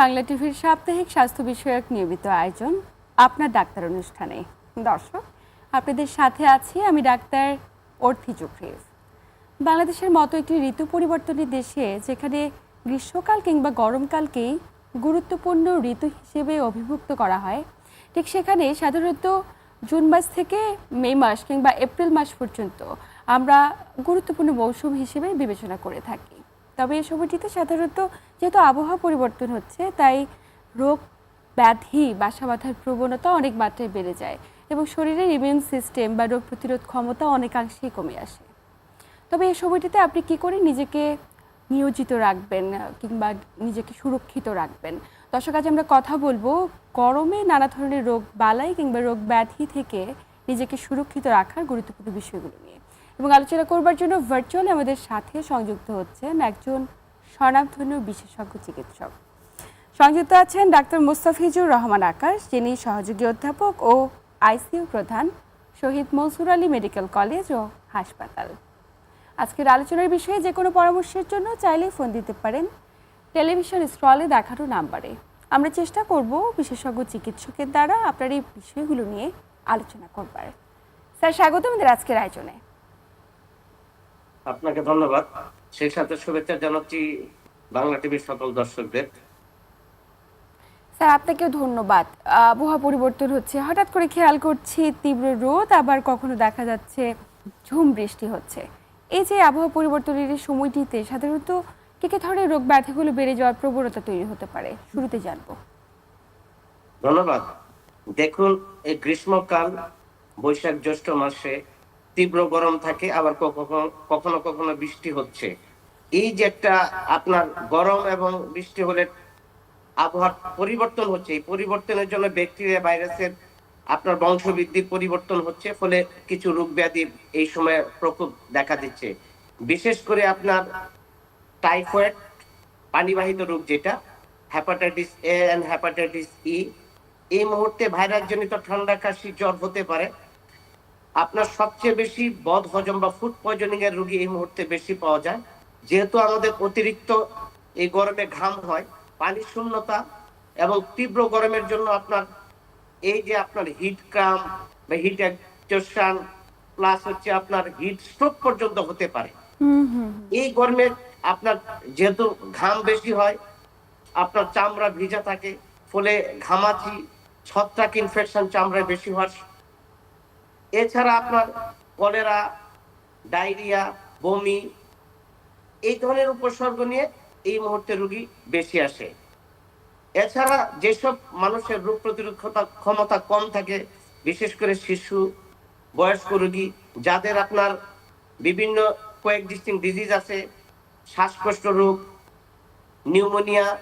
বাংলা টিভির সাপ্তাহিক স্বাস্থ্য বিষয়ক নিয়মিত আয়োজন আপনার ডাক্তার অনুষ্ঠানে। দর্শক, আপনাদের সাথে আছি আমি ডাক্তার অর্থি চক্রিফ বাংলাদেশের মতো একটি ঋতু পরিবর্তনের দেশে যেখানে গ্রীষ্মকাল কিংবা গরমকালকেই গুরুত্বপূর্ণ ঋতু হিসেবে অভিভুক্ত করা হয়, ঠিক সেখানে সাধারণত জুন মাস থেকে মে মাস কিংবা এপ্রিল মাস পর্যন্ত আমরা গুরুত্বপূর্ণ মৌসুম হিসেবে বিবেচনা করে থাকি। তবে এই সময়টিতে সাধারণত যেহেতু আবহাওয়া পরিবর্তন হচ্ছে, তাই রোগ ব্যাধি, বাসা বাঁধার প্রবণতা অনেক মাত্রায় বেড়ে যায় এবং শরীরের ইমিউন সিস্টেম বা রোগ প্রতিরোধ ক্ষমতা অনেকাংশেই কমে আসে। তবে এই সময়টিতে আপনি কি করে নিজেকে নিয়োজিত রাখবেন কিংবা নিজেকে সুরক্ষিত রাখবেন? দর্শক, আজ আমরা কথা বলব গরমে নানা ধরনের রোগ বালাই কিংবা রোগ ব্যাধি থেকে নিজেকে সুরক্ষিত রাখার গুরুত্বপূর্ণ বিষয়গুলো এবং আলোচনা করবার জন্য ভার্চুয়ালি আমাদের সাথে সংযুক্ত হচ্ছেন একজন স্বনামধন্য বিশেষজ্ঞ চিকিৎসক। সংযুক্ত আছেন ডাক্তার মুস্তাফিজুর রহমান আকাশ, যিনি সহযোগী অধ্যাপক ও আইসিইউ প্রধান, শহীদ মনসুর আলী মেডিকেল কলেজ ও হাসপাতাল। আজকের আলোচনার বিষয়ে যে কোনো পরামর্শের জন্য চাইলেই ফোন দিতে পারেন টেলিভিশন স্ক্রলে দেখানো নাম্বারে। আমরা চেষ্টা করব বিশেষজ্ঞ চিকিৎসকের দ্বারা আপনার এই বিষয়গুলো নিয়ে আলোচনা করবার। স্যার স্বাগত আমাদের আজকের আয়োজনে। আপনাকে ধন্যবাদ। সেই সাথে শুভেচ্ছা জানাচ্ছি বাংলা টিভির সকল দর্শকদের। স্যার আপনাকেও ধন্যবাদ। আবহাওয়া পরিবর্তন হচ্ছে। হঠাৎ করে খেয়াল করছি তীব্র রোদ আবার কখনো দেখা যাচ্ছে ঝুম বৃষ্টি হচ্ছে। এই যে আবহাওয়া পরিবর্তনের এই সময়টিতে সাধারণত কি কি ধরনের রোগ ব্যাধিগুলো বেড়ে যাওয়ার প্রবণতা তৈরি হতে পারে? শুরুতে জানব। ধন্যবাদ। দেখুন এই গ্রীষ্মকাল বৈশাখ জ্যৈষ্ঠ মাসে তীব্র গরম থাকে, আবার কখনো কখনো বৃষ্টি হচ্ছে। এই যে একটা আপনার গরম এবং বৃষ্টি হলে আবহাওয়ার পরিবর্তন হচ্ছে, এই পরিবর্তনের জন্য ব্যাকটেরিয়া, ভাইরাসের আপনার বংশবৃদ্ধির পরিবর্তন হচ্ছে, ফলে কিছু রোগ ব্যাধি এই সময় প্রকোপ দেখা দিচ্ছে। বিশেষ করে আপনার টাইফয়েড, পানিবাহিত রোগ যেটা hepatitis A and hepatitis E, এই মুহূর্তে ভাইরাসজনিত ঠান্ডা কাশি জ্বর হতে পারে। আপনার সবচেয়ে বেশি বদ হজম বা ফুড পয়জনিং এর রোগী এই মুহূর্তে বেশি পাওয়া যায়। যেহেতু আমাদের অতিরিক্ত এই গরমে ঘাম হয় পানি শূন্যতা এবং তীব্র গরমের জন্য আপনার এই যে আপনার হিট ক্রাম বা হিট এক্সটেনশন প্লাস হচ্ছে আপনার হিট স্ট্রোক পর্যন্ত হতে পারে। এই গরমে আপনার যেহেতু ঘাম বেশি হয় আপনার চামড়া ভিজা থাকে ফলে ঘামাচি ছত্রাক ইনফেকশন চামড়ায় বেশি হওয়ার এছাড়া আপনার কলেরা, ডায়রিয়া, বমি, এই ধরনের উপসর্গ নিয়ে এই মুহূর্তে রুগী বেশি আসে। এছাড়া যেসব মানুষের রোগ প্রতিরোধ ক্ষমতা- কম থাকে, বিশেষ করে শিশু, বয়স্ক রোগী, যাদের আপনার বিভিন্ন কোএক্সিস্টিং ডিজিজ আছে, শ্বাসকষ্ট রোগ, pneumonia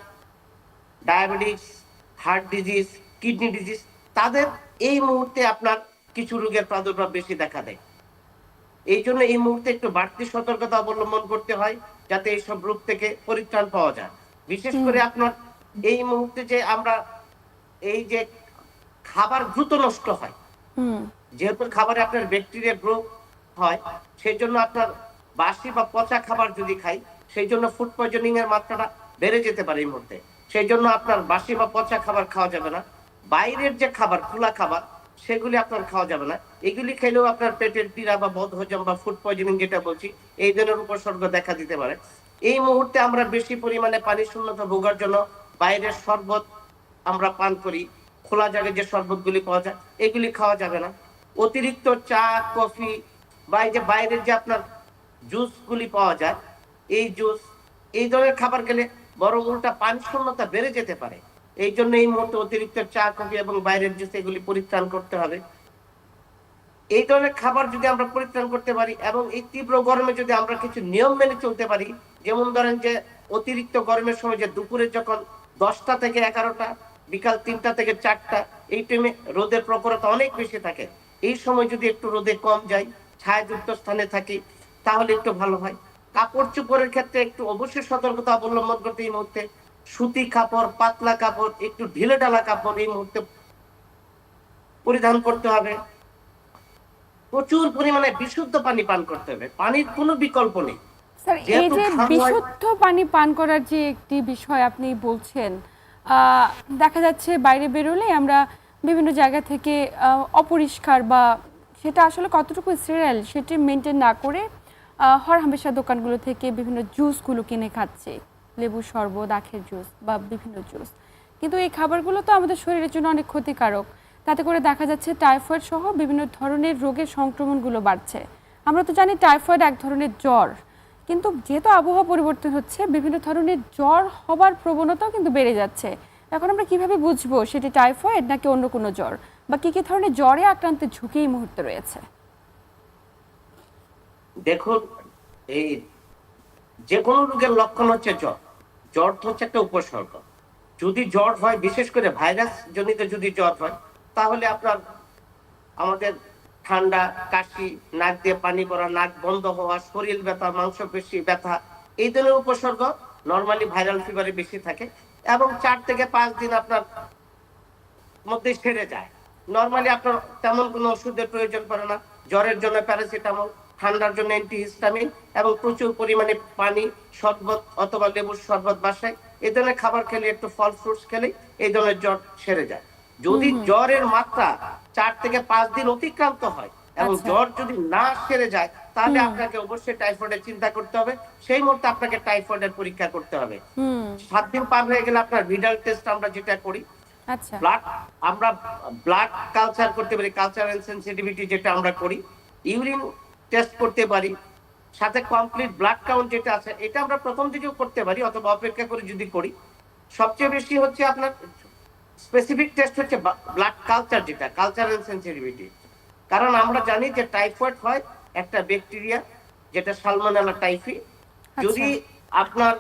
diabetes heart disease kidney disease তাদের এই মুহূর্তে আপনার কিছু রোগের প্রাদুর্ভাব বেশি দেখা দেয়। এই জন্য এই মুহূর্তে একটু বাড়তি সতর্কতা অবলম্বন করতে হয় যাতে এইসব রোগ থেকে পরিত্রাণ পাওয়া যায়। বিশেষ করে আপনার এই মুহূর্তে যে আমরা এই যে খাবার দ্রুত নষ্ট হয় যেহেতু খাবারে আপনার ব্যাকটেরিয়া গ্রো হয় সেই জন্য আপনার বাসি বা পচা খাবার যদি খাই সেই জন্য ফুড পয়জনিং এর মাত্রাটা বেড়ে যেতে পারে এই মুহূর্তে। সেই জন্য আপনার বাসি বা পচা খাবার খাওয়া যাবে না। বাইরের যে খাবার খোলা খাবার সেগুলি আপনার খাওয়া যাবে না। এগুলি খেলেও আপনার পেটের পীড়া বা বদ হজম বা ফুড পয়জনিং যেটা বলছি, এই ধরনের উপসর্গ দেখা দিতে পারে। এই মুহূর্তে আমরা বেশি পরিমাণে পানি শূন্যতা ভোগার জন্য বাইরের শরবত আমরা পান করি। খোলা জায়গায় যে শরবতগুলি পাওয়া যায়, এগুলি খাওয়া যাবে না। অতিরিক্ত চা, কফি বা এই যে বাইরের যে আপনার জুসগুলি পাওয়া যায়, এই জুস, এই ধরনের খাবার খেলে বরং উল্টা পানি শূন্যতা বেড়ে যেতে পারে। এই জন্য এই মুহূর্তে অতিরিক্ত চা, কফি এবং বাইরের জুস এগুলি পরিত্রাণ করতে হবে। এই ধরনের খাবার যদি আমরা পরিত্রাণ করতে পারি এবং এই তীব্র গরমে যদি আমরা কিছু নিয়ম মেনে চলতে পারি, যেমন ধরেন যে অতিরিক্ত গরমের সময় যে দুপুরে যখন দশটা থেকে এগারোটা, বিকাল তিনটা থেকে চারটা, এই টাইমে রোদের প্রখরতা অনেক বেশি থাকে। এই সময় যদি একটু রোদে কম যাই, ছায়াযুক্ত স্থানে থাকি, তাহলে একটু ভালো হয়। কাপড় চোপড়ের ক্ষেত্রে একটু অবশ্যই সতর্কতা অবলম্বন করতে এই মুহূর্তে সুতি কাপড় পাতলা কাপড় একটু ঢিলে ঢালা কাপড় এই মুহূর্তে পরিধান করতে হবে। প্রচুর পরিমাণে বিশুদ্ধ পানি পান করতে হবে। পানির কোনো বিকল্প নেই। স্যার এই যে বিশুদ্ধ পানি পান করার যে একটি বিষয় আপনি বলছেন আহ, দেখা যাচ্ছে বাইরে বেরোলে আমরা বিভিন্ন জায়গা থেকে অপরিষ্কার বা সেটা আসলে কতটুকু সিরিয়াল সেটি মেনটেন না করে হরহামেশা দোকানগুলো থেকে বিভিন্ন জুসগুলো কিনে খাচ্ছে। লেবু শরবত, আখের জুস বা বিভিন্ন জুস। কিন্তু এই খাবারগুলো তো আমাদের শরীরের জন্য অনেক ক্ষতিকারক। তাতে করে দেখা যাচ্ছে টাইফয়েড সহ বিভিন্ন ধরনের রোগের সংক্রমণগুলো বাড়ছে। আমরা তো জানি টাইফয়েড এক ধরনের জ্বর। কিন্তু যেহেতু আবহাওয়া পরিবর্তন হচ্ছে, বিভিন্ন ধরনের জ্বর হবার প্রবণতাও কিন্তু বেড়ে যাচ্ছে। এখন আমরা কীভাবে বুঝব সেটি টাইফয়েড নাকি অন্য কোনো জ্বর? বা কি কি ধরনের জ্বরে আক্রান্তের ঝুঁকি এই মুহূর্তে রয়েছে? দেখুন, এই যে কোনো রোগের লক্ষণ হচ্ছে জ্বর। জ্বর হচ্ছে একটা উপসর্গ। যদি জ্বর হয়, বিশেষ করে ভাইরাস জনিত যদি জ্বর হয়, তাহলে আপনার আমাদের ঠান্ডা, কাশি, নাক দিয়ে পানি পড়া, নাক বন্ধ হওয়া, শরীর ব্যথা, মাংসপেশি ব্যথা, এই ধরনের উপসর্গ নর্মালি ভাইরাল ফিভারে বেশি থাকে এবং চার থেকে পাঁচ দিন আপনার মধ্যে সেরে যায়। নর্মালি আপনার তেমন কোনো ওষুধের প্রয়োজন পড়ে না। জ্বরের জন্য প্যারাসিটামল ঠান্ডার জন্য অ্যান্টিহিস্টামিন এবং প্রচুর পরিমাণে পানি শরবত অথবা লেবুর শরবত বাসায়। এই ধরনের খাবার খেলে একটু ফল ফ্রুটস খেলে এই ধরনের জ্বর সেরে যায়। যদি জ্বরের মাত্রা চার থেকে পাঁচ দিন অতিক্রান্ত হয় এবং আচ্ছা। জ্বর যদি না সেরে যায় তাহলে আপনাকে অবশ্যই টাইফয়েডের চিন্তা করতে হবে। সেই মুহূর্তে আপনাকে টাইফয়েডের পরীক্ষা করতে হবে। সাত দিন পার হয়ে গেলে আপনার ভিডাল টেস্ট আমরা যেটা করি আচ্ছা। ব্লাড আমরা ব্লাড কালচার করতে পারি কালচার সেন্সিটিভিটি যেটা আমরা করি। ইউরিন টেস্ট করতে পারি সাথে কমপ্লিট ব্লাড কাউন্ট যেটা আছে এটা আমরা প্রথম দিকেও করতে পারি অথবা অপেক্ষা করে যদি করি। সবচেয়ে বেশি হচ্ছে আপনার স্পেসিফিক টেস্ট হচ্ছে ব্লাড কালচার যেটা কালচার এন্ড সেন্সিটিভিটি কারণ আমরা জানি যে টাইফয়েড হয় একটা ব্যাকটেরিয়া যেটা সালমোনেলা টাইফি যদি আপনার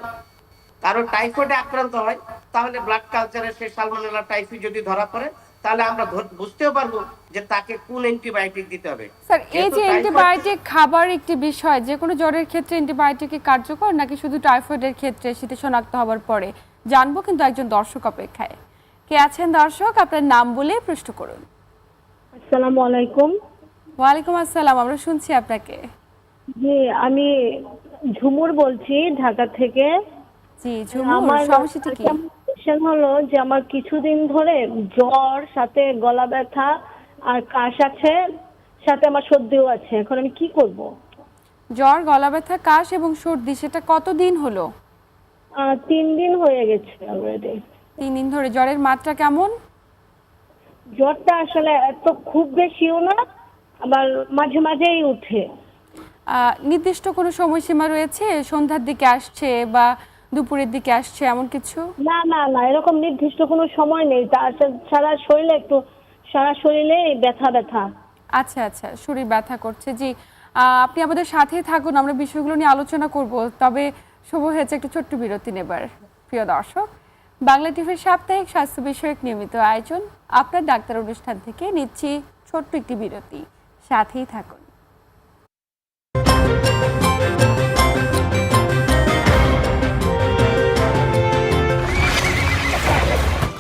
কারও টাইফয়েডে আক্রান্ত হয় তাহলে ব্লাড কালচারে সেই সালমোনেলা টাইফি যদি ধরা পড়ে তাহলে আমরা বুঝতেও পারব যে তাকে কোন অ্যান্টিবায়োটিক দিতে হবে। স্যার এই যে অ্যান্টিবায়োটিক খাবার একটি বিষয় যে কোনো জ্বরের ক্ষেত্রে অ্যান্টিবায়োটিক কি কার্যকর নাকি শুধু টাইফয়েডের ক্ষেত্রে সেটি শনাক্ত হওয়ার পরে? জানব কিন্তু একজন দর্শক অপেক্ষায়। কে আছেন দর্শক? আপনার নাম বলে প্রশ্ন করুন। আসসালামু আলাইকুম। ওয়ালাইকুম আসসালাম আমরা শুনছি আপনাকে। জি আমি ঝুমুর বলছি ঢাকা থেকে। জি ঝুমুর সমস্যাটি কি? Question হলো যে আমার কিছুদিন ধরে জ্বর সাথে গলা ব্যথা আর কাশ আছে সাথে আমার সর্দিও আছে। এখন আমি কি করব? জ্বর গলা ব্যথা কাশ এবং সর্দি সেটা কতদিন হলো? আহ, তিন দিন হয়ে গেছে অলরেডি তিন দিন ধরে। জ্বরের মাত্রা কেমন? জ্বরটা আসলে এত খুব বেশিও না আবার মাঝে মাঝেই উঠে। আহ, নির্দিষ্ট কোনো সময়সীমা রয়েছে? সন্ধ্যার দিকে আসছে বা দুপুরের দিকে আসছে এমন কিছু? না না না এরকম নির্দিষ্ট কোনো সময় নেই। তার সারা শরীরে একটু সারা শরীরে ব্যথা ব্যথা। আচ্ছা আচ্ছা শরীর ব্যথা করছে জি। আপনি আমাদের সাথেই থাকুন আমরা বিষয়গুলো নিয়ে আলোচনা করব তবে শুভ হয়েছে একটু ছোট্ট বিরতি নেবার। প্রিয় দর্শক বাংলা টিভির সাপ্তাহিক স্বাস্থ্য বিষয়ক নিয়মিত আয়োজন আপনার ডাক্তার অনুষ্ঠান থেকে নিচ্ছি ছোট্ট একটি বিরতি। সাথেই থাকুন।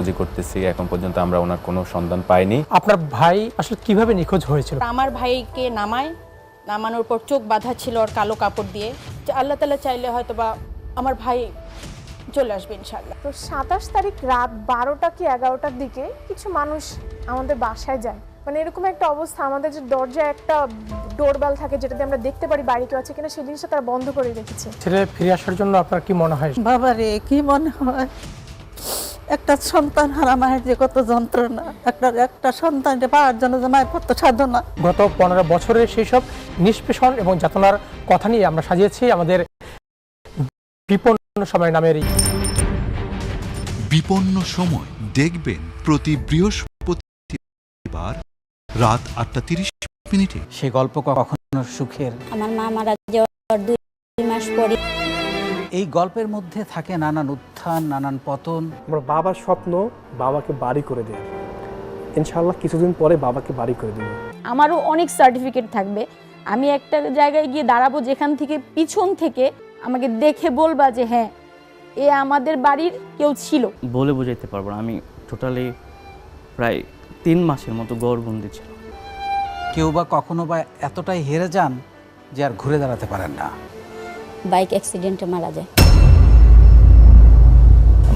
খোঁজাখুঁজি করতেছি এখন পর্যন্ত আমরা ওনার কোনো সন্ধান পাইনি। আপনার ভাই আসলে কীভাবে নিখোঁজ হয়েছিল? আমার ভাইকে নামায় নামানোর পর চোখ বাঁধা ছিল ওর কালো কাপড় দিয়ে। আল্লাহ তালা চাইলে হয়তো বা আমার ভাই চলে আসবে ইনশাল্লাহ তো সাতাশ তারিখ রাত বারোটা কি এগারোটার দিকে কিছু মানুষ আমাদের বাসায় যায়। মানে এরকম একটা অবস্থা আমাদের যে দরজায় একটা ডোরবেল থাকে যেটাতে আমরা দেখতে পারি বাড়ি কেউ আছে কিনা সেই জিনিসটা তারা বন্ধ করে রেখেছে। ছেলে ফিরে আসার জন্য আপনার কি মনে হয়? বাবা রে কি মনে হয়? একটা সন্তান হারা মায়ের যে কত যন্ত্রণা একটা একটা সন্তানকে পাওয়ার জন্য যে মায়ের কত সাধনা। গত পনেরো বছরের সেই সব নিষ্পেষণ এবং যাতনার কথা নিয়ে আমরা সাজিয়েছি আমাদের বিপন্ন সময় নামের বিপন্ন সময় দেখবেন প্রতি বৃহস্পতিবার রাত আটটা তিরিশ মিনিটে। সে গল্প কখনো সুখের? আমার মা মারা যাওয়ার দুই মাস পরে এই গল্পের মধ্যে থাকে নানান উত্থান নানান পতন। আমার বাবার স্বপ্ন বাবাকে বাড়ি করে দেয় ইনশাআল্লাহ কিছুদিন পরে বাবাকে বাড়ি করে দেবে। আমারও অনেক সার্টিফিকেট থাকবে। আমি একটা জায়গায় গিয়ে দাঁড়াবো যেখান থেকে পিছন থেকে আমাকে দেখে বলবা যে হ্যাঁ এ আমাদের বাড়ির কেউ ছিল। বলে বোঝাইতে পারব না। আমি টোটালি প্রায় তিন মাসের মতো গড়বন্দি ছিল কেউ বা কখনো বা এতটাই হেরে যান যে আর ঘুরে দাঁড়াতে পারেন না। বাইক অ্যাক্সিডেন্টে মারা যায়।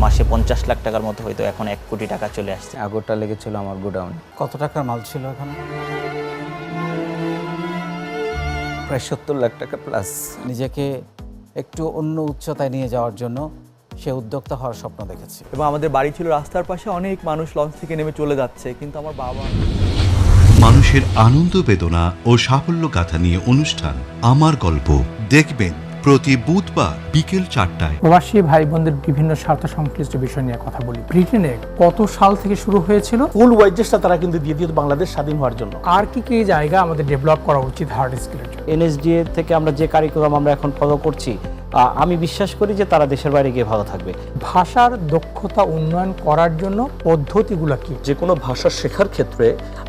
মাসে পঞ্চাশ লাখ টাকার মতো হয়তো এখন এক কোটি টাকা চলে আসছে। আগরটা লেগেছিল আমার গোডাউন। কত টাকার মাল ছিল এখানে? প্রায় সত্তর লাখ টাকা প্লাস নিজেকে একটু অন্য উচ্চতায় নিয়ে যাওয়ার জন্য সে উদ্যোক্তা হওয়ার স্বপ্ন দেখেছে। এবং আমাদের বাড়ি ছিল রাস্তার পাশে অনেক মানুষ লঞ্চ থেকে নেমে চলে যাচ্ছে কিন্তু আমার বাবা মানুষের আনন্দ বেদনা ও সাফল্য গাথা নিয়ে অনুষ্ঠান। আমার গল্প দেখবেন প্রতি বুধবার বিকেল চারটায়। প্রবাসী ভাই বোনদের বিভিন্ন স্বার্থ সংশ্লিষ্ট বিষয় নিয়ে কথা বলি। ব্রিটেনে কত সাল থেকে শুরু হয়েছিল? ফুল ওয়াইজেসটা তারা কিন্তু দিয়ে দিয়ে বাংলাদেশ স্বাধীন হওয়ার জন্য। আর কি কি জায়গা আমাদের ডেভেলপ করা উচিত হার্ড স্কিলের জন্য? এনএসডিএ থেকে আমরা যে কারিকুলাম আমরা এখন ফলো করছি আমি বিশ্বাস করি যে তারা দেশের বাইরে গিয়ে ভালো থাকবে। ভাষার দক্ষতা উন্নয়ন করার জন্য পদ্ধতিগুলো কি? যে কোনো ভাষা শেখার ক্ষেত্রে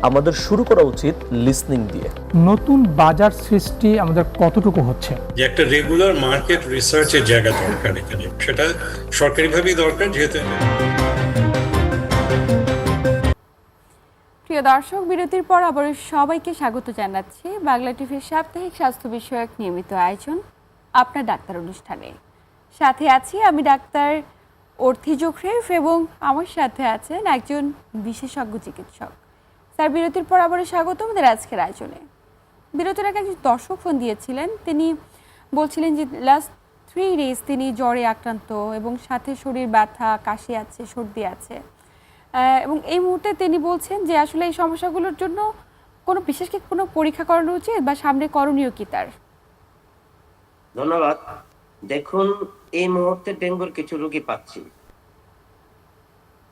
আমাদের শুরু করা উচিত লিসনিং দিয়ে। নতুন বাজার সৃষ্টি আমাদের কতটুকু হচ্ছে? যে একটা রেগুলার মার্কেট রিসার্চের জায়গা দরকার এখানে। সেটা সরকারিভাবেই দরকার যেহেতু প্রিয় দর্শক বিরতির পর আবার সবাইকে স্বাগত জানাচ্ছি। বাংলা টিভির সাপ্তাহিক স্বাস্থ্য বিষয়ক নিয়মিত আয়োজন। আপনার ডাক্তার অনুষ্ঠানে। সাথে আছি আমি ডাক্তার অর্থি জোখরেফ এবং আমার সাথে আছেন একজন বিশেষজ্ঞ চিকিৎসক। স্যার, বিরতির পর আবারও স্বাগত আমাদের আজকের আয়োজনে। বিরতির আগে একজন দর্শক ফোন দিয়েছিলেন। তিনি বলছিলেন যে লাস্ট থ্রি ডেজ তিনি জ্বরে আক্রান্ত এবং সাথে শরীর ব্যথা, কাশি আছে, সর্দি আছে। এবং এই মুহূর্তে তিনি বলছেন যে আসলে এই সমস্যাগুলোর জন্য কোনো, বিশেষ কি কোনো পরীক্ষা করানো উচিত বা সামনে করণীয় কি তার? ধন্যবাদ। দেখুন, এই মুহূর্তে ডেঙ্গুর কিছু রোগী পাচ্ছি।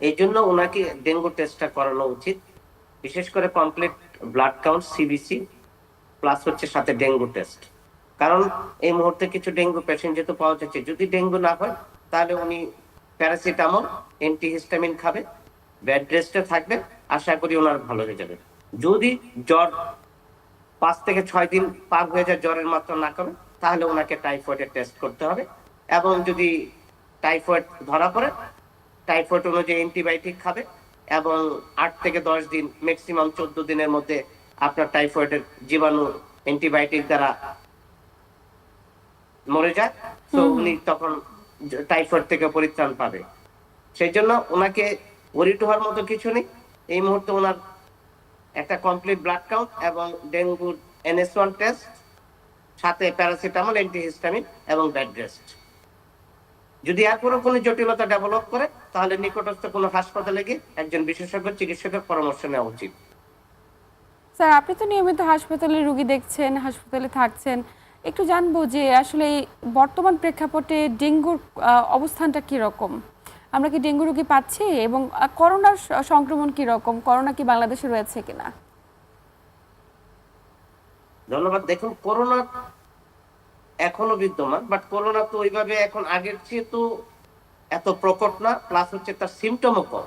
এই জন্য ওনাকে ডেঙ্গু টেস্টটা করানো উচিত। বিশেষ করে complete blood count CBC plus হচ্ছে সাথে ডেঙ্গু টেস্ট। কারণ এই মুহূর্তে কিছু ডেঙ্গু পেশেন্ট যেহেতু পাওয়া যাচ্ছে, যদি ডেঙ্গু না হয়, তাহলে উনি প্যারাসিটামল অ্যান্টিহিস্টামিন খাবে বেড রেস্টে থাকবে, আশা করি ওনার ভালো হয়ে যাবে। যদি জ্বর পাঁচ থেকে ছয় দিন পার হয়ে যায়, জ্বরের মাত্রা না কমে তাহলে ওনাকে টাইফয়েডের টেস্ট করতে হবে। এবং যদি টাইফয়েড ধরা পড়ে টাইফয়েড অনুযায়ী অ্যান্টিবায়োটিক খাবে এবং আট থেকে দশ দিন ম্যাক্সিমাম চোদ্দ দিনের মধ্যে আপনার টাইফয়েডের জীবাণু অ্যান্টিবায়োটিক দ্বারা মরে যায়। তো উনি তখন টাইফয়েড থেকে পরিত্রাণ পাবে। সেই জন্য ওনাকে ওরিট হওয়ার মতো কিছু নেই। এই মুহূর্তে ওনার একটা কমপ্লিট ব্লাড কাউন্ট এবং ডেঙ্গুর এনএস ওয়ান টেস্ট সাথে প্যারাসিটামল, অ্যান্টিহিস্টামিন এবং বেড রেস্ট যদি এরপরও কোনো জটিলতা ডেভেলপ করে, তাহলে নিকটস্থ কোনো হাসপাতালে গিয়ে একজন বিশেষজ্ঞ চিকিৎসকের পরামর্শ নেওয়া উচিত। স্যার, আপনি তো নিয়মিত হাসপাতালে রুগী দেখছেন, হাসপাতালে থাকছেন। একটু জানব যে আসলে বর্তমান প্রেক্ষাপটে ডেঙ্গুর অবস্থানটা কি রকম আমরা কি ডেঙ্গু রোগী পাচ্ছি এবং করোনার সংক্রমণ কি রকম করোনা কি বাংলাদেশে রয়েছে কিনা? ধন্যবাদ। দেখুন করোনা এখনও বিদ্যমান বাট করোনা তো ওইভাবে এখন আগের চেয়ে তো এত প্রকট না প্লাস হচ্ছে তার সিমটমও কম।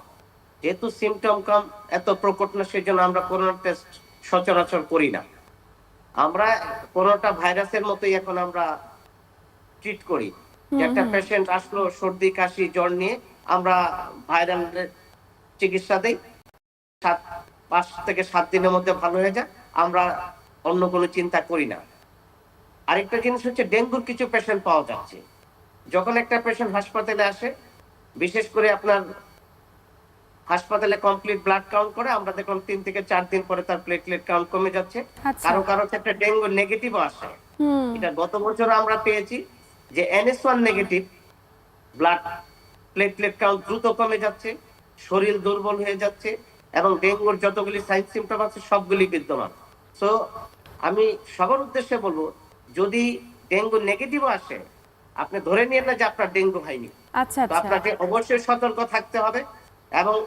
যেহেতু সিমটম কম এত প্রকট না সেই জন্য আমরা করোনা টেস্ট সচরাচর করি না। আমরা করোনাটা ভাইরাসের মতোই এখন আমরা ট্রিট করি। যে একটা পেশেন্ট আসলো সর্দি কাশি জ্বর নিয়ে আমরা ভাইরাল চিকিৎসা দিই। সাত পাঁচ থেকে সাত দিনের মধ্যে ভালো হয়ে যায়। আমরা অন্য কোনো চিন্তা করি না। আরেকটা জিনিস হচ্ছে ডেঙ্গুর কিছু পেশেন্ট পাওয়া যাচ্ছে। যখন একটা পেশেন্ট হাসপাতালে আসে বিশেষ করে আপনার হাসপাতালে কমপ্লিট ব্লাড কাউন্ট করে আমরা দেখলাম তিন থেকে চার দিন পরে তার প্লেটলেট কাউন্ট কমে যাচ্ছে। আচ্ছা। কারও কারও ক্ষেত্রে ডেঙ্গু নেগেটিভও আসে। এটা গত বছর আমরা পেয়েছি যে NS one negative blood platelet count দ্রুত কমে যাচ্ছে শরীর দুর্বল হয়ে যাচ্ছে এবং ডেঙ্গুর যতগুলি সাইন সিমটম আছে সবগুলি বিদ্যমান। সো আমি সবার উদ্দেশ্যে বলব যদি ডেঙ্গু নেগেটিভ আসে আপনি ধরে নিয়ে না যে আপনার ডেঙ্গু হয়নি। আচ্ছা আচ্ছা। আপনাকে অবশ্যই সতর্ক থাকতে হবে এবং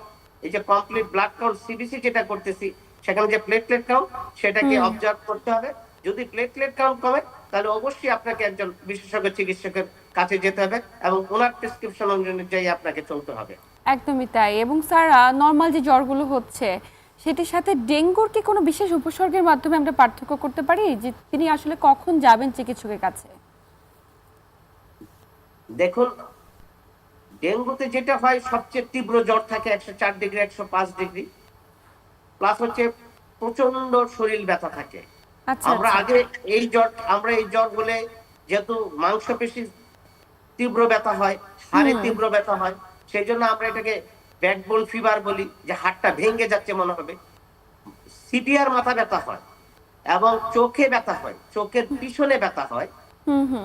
এই যে কমপ্লিট ব্লাড কাউন্ট সিবিসি যেটা করতেছি সেখানে যে প্লেটলেট কাউন্ট সেটাকে অবজার্ভ করতে হবে। যদি প্লেটলেট কাউন্ট কমে তাহলে অবশ্যই আপনাকে একজন বিশেষজ্ঞ চিকিৎসকের কাছে যেতে হবে এবং ওনার প্রেসক্রিপশন অনুযায়ী আপনাকে চলতে হবে। একদমই তাই। এবং স্যার নর্মাল যে জ্বরগুলো হচ্ছে সেটির সাথে ডেঙ্গুর কি কোনো বিশেষ উপসর্গের মাধ্যমে আমরা পার্থক্য করতে পারি? যে তিনি আসলে কখন যাবেন চিকিৎসকের কাছে? দেখুন ডেঙ্গুতে যেটা হয় সবচেয়ে তীব্র জ্বর থাকে একশো চার ডিগ্রি একশো পাঁচ ডিগ্রি। প্লাস হচ্ছে প্রচণ্ড শরীর ব্যথা থাকে। আচ্ছা আমরা আচ্ছা। আগে এই জ্বর আমরা এই জ্বর বলে যেহেতু মাংসপেশি তীব্র ব্যথা হয় হাড়ে তীব্র ব্যথা হয় সেই জন্য আমরা এটাকে ব্যাকবোন ফিভার বলি যে হাড়টা ভেঙে যাচ্ছে মনে হবে। সিভিয়ার মাথা ব্যথা হয় এবং চোখে ব্যথা হয় চোখের পিছনে ব্যথা হয়।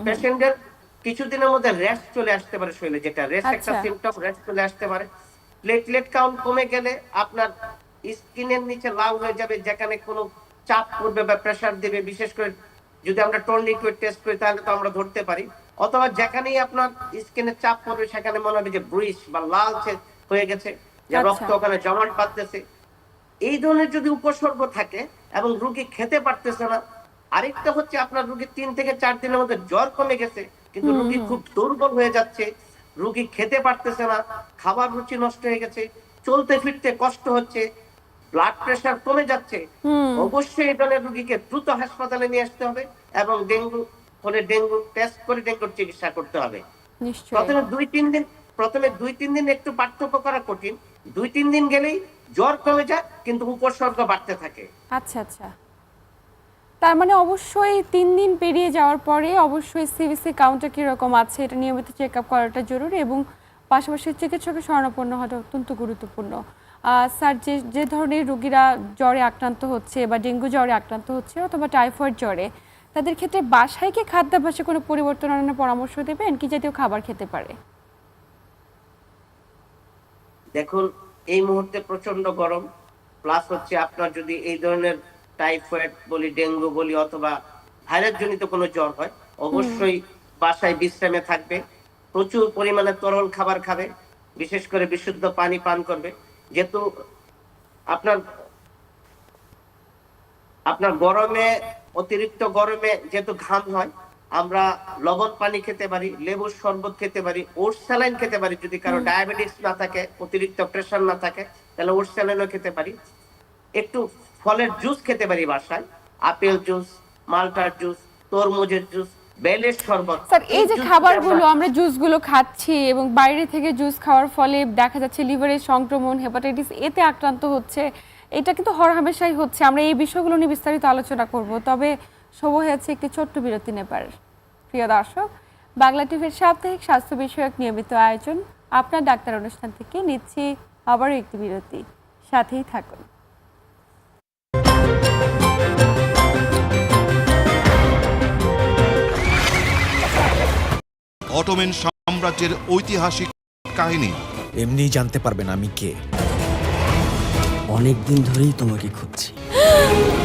পেশেন্টের কিছুদিনের মধ্যে র্যাশ চলে আসতে পারে শরীরে যেটা র্যাশ একটা আচ্ছা। সিমটম র্যাশ চলে আসতে পারে। প্লেটলেট কাউন্ট কমে গেলে আপনার স্কিনের নিচে লাল হয়ে যাবে যেখানে কোনো চাপ পড়বে বা প্রেসার দেবে। বিশেষ করে যদি আমরা টর্নিকুয়েট টেস্ট করি তাহলে তো আমরা ধরতে পারি। অথবা যেখানেই আপনার স্কিনে চাপ পড়বে সেখানে মনে হবে যে ব্রিজ বা লালচে হয়ে গেছে যে আচ্ছা। রক্ত ওখানে জমাট বাঁধতেছে। এই ধরনের যদি উপসর্গ থাকে এবং রুগী খেতে পারতেছে না আরেকটা হচ্ছে আপনার রুগী তিন থেকে চার দিনের মধ্যে জ্বর কমে গেছে কিন্তু রুগী খুব দুর্বল হয়ে যাচ্ছে রুগী খেতে পারতেছে না খাবার রুচি নষ্ট হয়ে গেছে চলতে ফিরতে কষ্ট হচ্ছে ব্লাড প্রেশার কমে যাচ্ছে অবশ্যই এই ধরনের রুগীকে দ্রুত হাসপাতালে নিয়ে আসতে হবে এবং ডেঙ্গু হলে ডেঙ্গু টেস্ট করে ডেঙ্গুর চিকিৎসা করতে হবে। প্রথমে দুই তিন দিন প্রথমে দুই, তিন দিন একটু পার্থক্য করা কঠিন। দুই, তিন দিন গেলেই জ্বর কমে যায়, কিন্তু উপসর্গ বাড়তে থাকে। আচ্ছা আচ্ছা। তার মানে অবশ্যই তিন দিন পেরিয়ে যাওয়ার পরে অবশ্যই সিবিসি কাউন্টার কীরকম আছে, এটা নিয়মিত চেক আপ করাটা জরুরি এবং পাশাপাশি চিকিৎসকের শরণাপন্ন হওয়াটা অত্যন্ত গুরুত্বপূর্ণ। স্যার, যে যে ধরনের রোগীরা জ্বরে আক্রান্ত হচ্ছে বা ডেঙ্গু জ্বরে আক্রান্ত হচ্ছে অথবা টাইফয়েড জ্বরে, তাদের ক্ষেত্রে বাসায় কি খাদ্যাভ্যাসে কোনো পরিবর্তন আনার পরামর্শ দেবেন? কি জাতীয় খাবার খেতে পারে? দেখুন, এই মুহূর্তে প্রচণ্ড গরম প্লাস হচ্ছে আপনার যদি এই ধরনের টাইফয়েড বলি ডেঙ্গু বলি অথবা ভাইরাস জনিত কোনো জ্বর হয়, অবশ্যই বাসায় বিশ্রামে থাকবে, প্রচুর পরিমাণে তরল খাবার খাবে, বিশেষ করে বিশুদ্ধ পানি পান করবে, যেহেতু আপনার আপনার গরমে, অতিরিক্ত গরমে যেহেতু ঘাম হয় আমরা লবণ পানি খেতে পারি লেবুর শরবত খেতে পারি ওটস স্যালাইন খেতে পারি যদি কারও ডায়াবেটিস না থাকে অতিরিক্ত প্রেশার না থাকে তাহলে ওটস স্যালাইনও খেতে পারি। একটু ফলের জুস খেতে পারি বাসায় আপেল জুস মালটার জুস তরমুজের জুস বেলের শরবত। স্যার এই যে খাবারগুলো আমরা- আমরা জুসগুলো খাচ্ছি এবং বাইরে থেকে জুস খাওয়ার ফলে দেখা যাচ্ছে লিভারের সংক্রমণ হেপাটাইটিস এতে আক্রান্ত হচ্ছে এটা কিন্তু হরহামেশাই হচ্ছে। আমরা এই বিষয়গুলো নিয়ে বিস্তারিত আলোচনা করব। তবে সময় হয়েছে একটি ছোট্ট বিরতি নেবার। প্রিয় দর্শক বাংলা টিভির সাপ্তাহিক স্বাস্থ্য বিষয়ক নিয়মিত আয়োজন আপনার ডাক্তার অনুষ্ঠান থেকে নিচ্ছি আবারও একটি বিরতি। সাথেই থাকুন। অটোমেন সাম্রাজ্যের ঐতিহাসিক কাহিনী। এমনিই জানতে পারবেন আমি কে। অনেকদিন ধরেই তোমাকে খুঁজছি।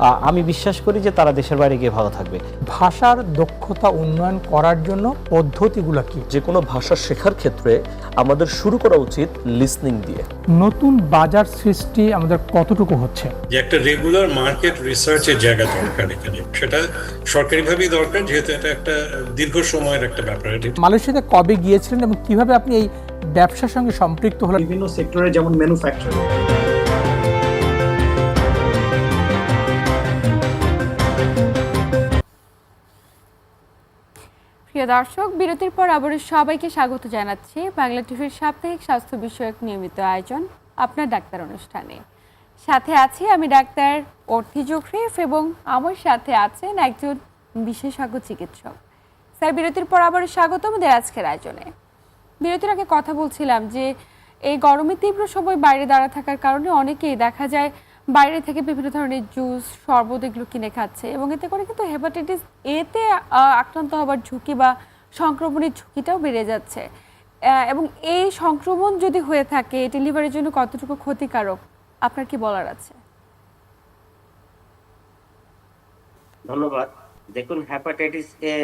আমি বিশ্বাস করি যে তারা দেশের বাইরে গিয়ে ভালো থাকবে। ভাষার দক্ষতা উন্নয়ন করার জন্য পদ্ধতিগুলো কি? যে কোনো ভাষা শেখার ক্ষেত্রে আমাদের শুরু করা উচিত লিসনিং দিয়ে। নতুন বাজার সৃষ্টি আমাদের কতটুকু হচ্ছে? যে একটা রেগুলার মার্কেট রিসার্চের জায়গা দরকার এখানে। সেটা সরকারিভাবেই দরকার যেহেতু এটা একটা দীর্ঘ সময়ের একটা ব্যাপার। এটা মালয়েশিয়াতে কবে গিয়েছিলেন এবং কীভাবে আপনি এই ব্যবসার সঙ্গে সম্পৃক্ত হলেন? বিভিন্ন সেক্টরে যেমন ম্যানুফ্যাকচারিং প্রিয় দর্শক, বিরতির পর আবারও সবাইকে স্বাগত জানাচ্ছি বাংলা টিভির সাপ্তাহিক স্বাস্থ্য বিষয়ক নিয়মিত আয়োজন আপনার ডাক্তার অনুষ্ঠানে। সাথে আছি আমি ডাক্তার অর্থি জোখরিফ এবং আমার সাথে আছেন একজন বিশেষজ্ঞ চিকিৎসক। স্যার, বিরতির পর আবারও স্বাগত আমাদের আজকের আয়োজনে। বিরতির আগে কথা বলছিলাম যে, এই গরমে তীব্র সময় বাইরে দাঁড়া থাকার কারণে অনেকেই দেখা যায় বাইরে থেকে বিভিন্ন ধরনের জুস, শরবত এগুলো কিনে খাচ্ছে এবং এতে করে কিন্তু হেপাটাইটিস এতে আক্রান্ত হবার ঝুঁকি বা সংক্রমণের ঝুঁকিটাও বেড়ে যাচ্ছে। এবং এই সংক্রমণ যদি হয়ে থাকে, এটি লিভারের জন্য কতটুকু ক্ষতিকারক? আপনার কি বলার আছে? ধন্যবাদ। দেখুন hepatitis A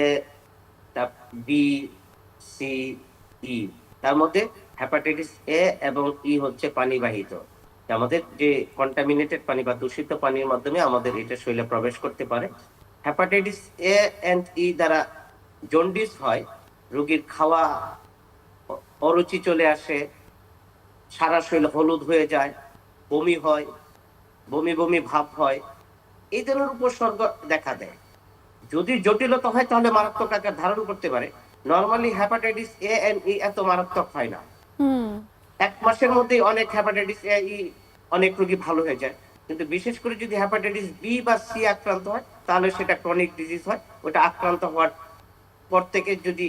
B C E তার মধ্যে হ্যাপাটাইটিস এ এবং ই হচ্ছে পানিবাহিত। আমাদের যে কন্টামিনেটেড পানি বা দূষিত পানির মাধ্যমে আমাদের এটা শরীরে প্রবেশ করতে পারে। হ্যাপাটাইটিস এ অ্যান্ড ই দ্বারা জন্ডিস হয়, রোগীর খাওয়া অরুচি চলে আসে, সারা শরীর হলুদ হয়ে যায়, বমি হয়, বমি বমি ভাব হয়, এই ধরনের উপসর্গ দেখা দেয়। যদি জটিলতা হয় তাহলে মারাত্মক আকার ধারণ করতে পারে। Normally hepatitis A and E এত মারাত্মক হয় না। এক মাসের মধ্যে অনেক হ্যাপাটাইটিস এ ই অনেক রোগী ভালো হয়ে যায়। কিন্তু বিশেষ করে যদি হ্যাপাটাইটিস বি বা সি আক্রান্ত হয় তাহলে সেটা ক্রনিক ডিজিজ হয়। ওটা আক্রান্ত হওয়ার পর থেকে যদি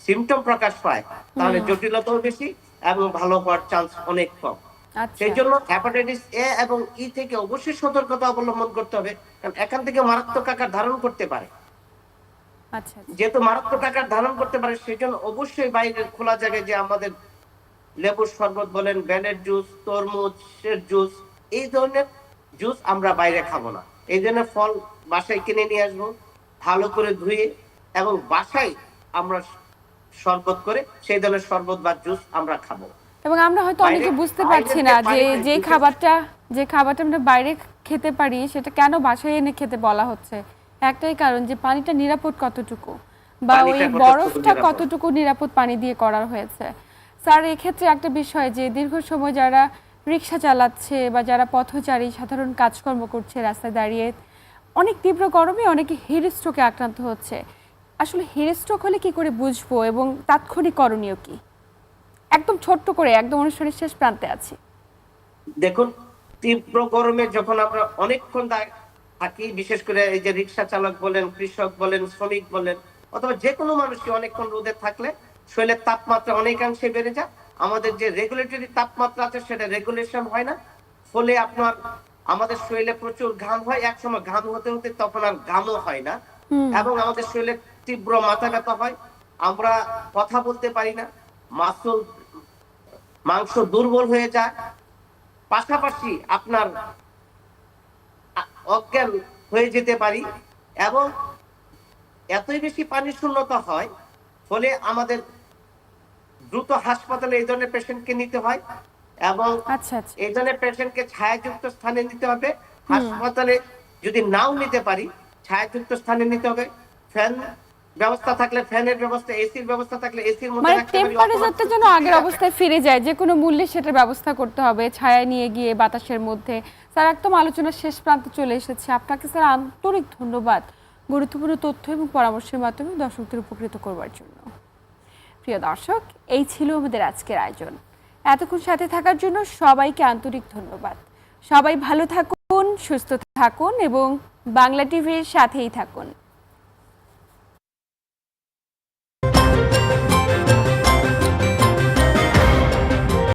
সিমটম প্রকাশ পায় তাহলে জটিলতাও বেশি এবং ভালো হওয়ার চান্স অনেক কম। আচ্ছা। সেই জন্য হ্যাপাটাইটিস এ এবং ই থেকে অবশ্যই সতর্কতা অবলম্বন করতে হবে কারণ এখান থেকে মারাত্মক আকার ধারণ করতে পারে। আচ্ছা আচ্ছা। যেহেতু মারাত্মক আকার ধারণ করতে পারে সেই জন্য অবশ্যই বাইরে খোলা জায়গায় যে আমাদের লেবুর শরবত বলেন বেলের জুস তরমুজের জুস এই ধরনের জুস আমরা বাইরে খাব না। এই ধরনের ফল বাসায় কিনে নিয়ে আসব ভালো করে ধুয়ে এবং বাসায় আমরা শরবত করে সেই ধরনের শরবত বা জুস আমরা খাব। এবং আমরা হয়তো অনেকে বুঝতে পারছি না যে যে খাবারটা যে খাবারটা আমরা বাইরে খেতে পারি সেটা কেন বাসায় এনে খেতে বলা হচ্ছে? একটাই কারণ যে পানিটা নিরাপদ কতটুকু? বা ওই বরফটা কতটুকু নিরাপদ পানি দিয়ে করা হয়েছে? স্যার, এক্ষেত্রে একটা বিষয় যে, দীর্ঘ সময় যারা রিক্সা চালাচ্ছে বা যারা পথচারী, সাধারণ কাজকর্ম করছে রাস্তায় দাঁড়িয়ে, অনেক তীব্র গরমে অনেকে হিট স্ট্রোকে আক্রান্ত হচ্ছে। আসলে হিট স্ট্রোক হলে কি করে বুঝব এবং তাৎক্ষণিক করণীয় কি? একদম ছোট্ট করে, একদম অনুষ্ঠানের শেষ প্রান্তে আছি। দেখুন, তীব্র গরমে যখন আমরা অনেকক্ষণ থাকি, বিশেষ করে এই যে রিক্সা চালক বলেন, কৃষক বলেন, শ্রমিক বলেন, অথবা যে কোনো মানুষকে অনেকক্ষণ রোদে থাকলে শরীরের তাপমাত্রা অনেকাংশে বেড়ে যায় আমাদের যে রেগুলেটরি তাপমাত্রা আছে সেটা রেগুলেশন হয় না। ফলে আপনার আমাদের শরীরে প্রচুর ঘাম হয়। এক সময় ঘাম হতে হতে তখন আর ঘামও হয় না। এবং আমাদের শরীরে তীব্র মাথা ব্যথা হয়। আমরা কথা বলতে পারি না। মাসল মাংস দুর্বল হয়ে যায়। পাশাপাশি আপনার অজ্ঞান হয়ে যেতে পারি। এবং এতই বেশি পানি শূন্যতা হয় ফলে আমাদের দ্রুত হাসপাতালে এই ধরনের পেশেন্টকে নিতে হয় এবং আচ্ছা আচ্ছা। এই ধরনের পেশেন্টকে ছায়াযুক্ত স্থানে নিতে হবে। হাসপাতালে যদি নাও নিতে পারি ছায়াযুক্ত স্থানে নিতে হবে। ফ্যান ব্যবস্থা থাকলে ফ্যানের ব্যবস্থা এসির ব্যবস্থা থাকলে এসির মধ্যে মানে টেম্পারেচারটা যেন আগের অবস্থায় ফিরে যায় যে কোনো মূল্যে সেটার ব্যবস্থা করতে হবে ছায়া নিয়ে গিয়ে বাতাসের মধ্যে। স্যার একদম আলোচনার শেষ প্রান্তে চলে এসেছে। আপনাকে স্যার আন্তরিক ধন্যবাদ। গুরুত্বপূর্ণ তথ্য এবং পরামর্শের মাধ্যমে দর্শকদের উপকৃত করবার জন্য। প্রিয় দর্শক, এই ছিল আমাদের আজকের আয়োজন। এতক্ষণ সাথে থাকার জন্য সবাইকে আন্তরিক ধন্যবাদ। সবাই ভালো থাকুন, সুস্থ থাকুন এবং বাংলা টিভির সাথেই থাকুন।